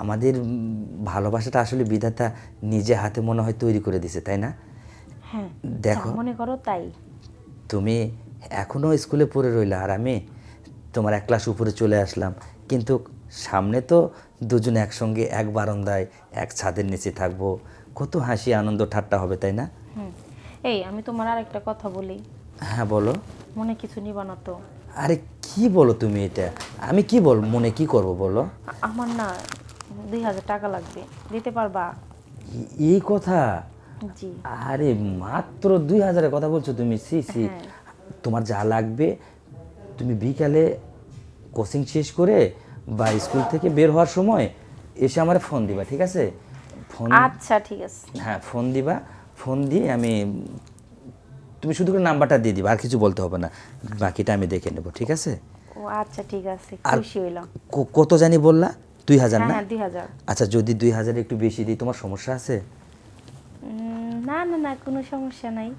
আমাদের ভালোবাসাটা আসলে বিধাতা নিজে হাতে মনে হয় তৈরি করে দিছে তাই না? হ্যাঁ দেখো। মনে করো তাই। তুমি এখনও স্কুলে পড়ে রইলা আর আমি তোমার এক ক্লাস উপরে চলে আসলাম কিন্তু সামনে তো দুজন একসঙ্গে এক বারান্দায় এক ছাদের নিচে থাকব কত হাসি আনন্দ ঠাট্টা হবে তাই না? এই আমি তোমার আর একটা কথা বলি। হ্যাঁ বলো। মনে কিছু নিবা না তো। আরে কি বলো তুমি এটা? আমি কি বল মনে কি করব বলো? আমার না দুই হাজার টাকা লাগবে। দিতে পারবা? এই কথা? জি। আরে মাত্র দুই হাজারের কথা বলছো তুমি সি সি হ্যাঁ। তোমার যা লাগবে তুমি বিকালে কোচিং শেষ করে বা স্কুল থেকে বের হওয়ার সময় এসে আমার ফোন দিবা ঠিক আছে? ফোন আচ্ছা ঠিক আছে। হ্যাঁ ফোন দিবা। ফোন দিয়ে আমি তুমি শুধু করে নাম্বারটা দিয়ে দিবা আর কিছু বলতে হবে না। বাকিটা আমি দেখে নেব ঠিক আছে? ও আচ্ছা ঠিক আছে। খুশি হইলাম। কত জানি বললা? দুই হাজার হ্যাঁ না? হ্যাঁ দুই হাজার। আচ্ছা যদি দুই হাজার একটু বেশি দিই তোমার সমস্যা আছে? না না না কোনো সমস্যা নাই।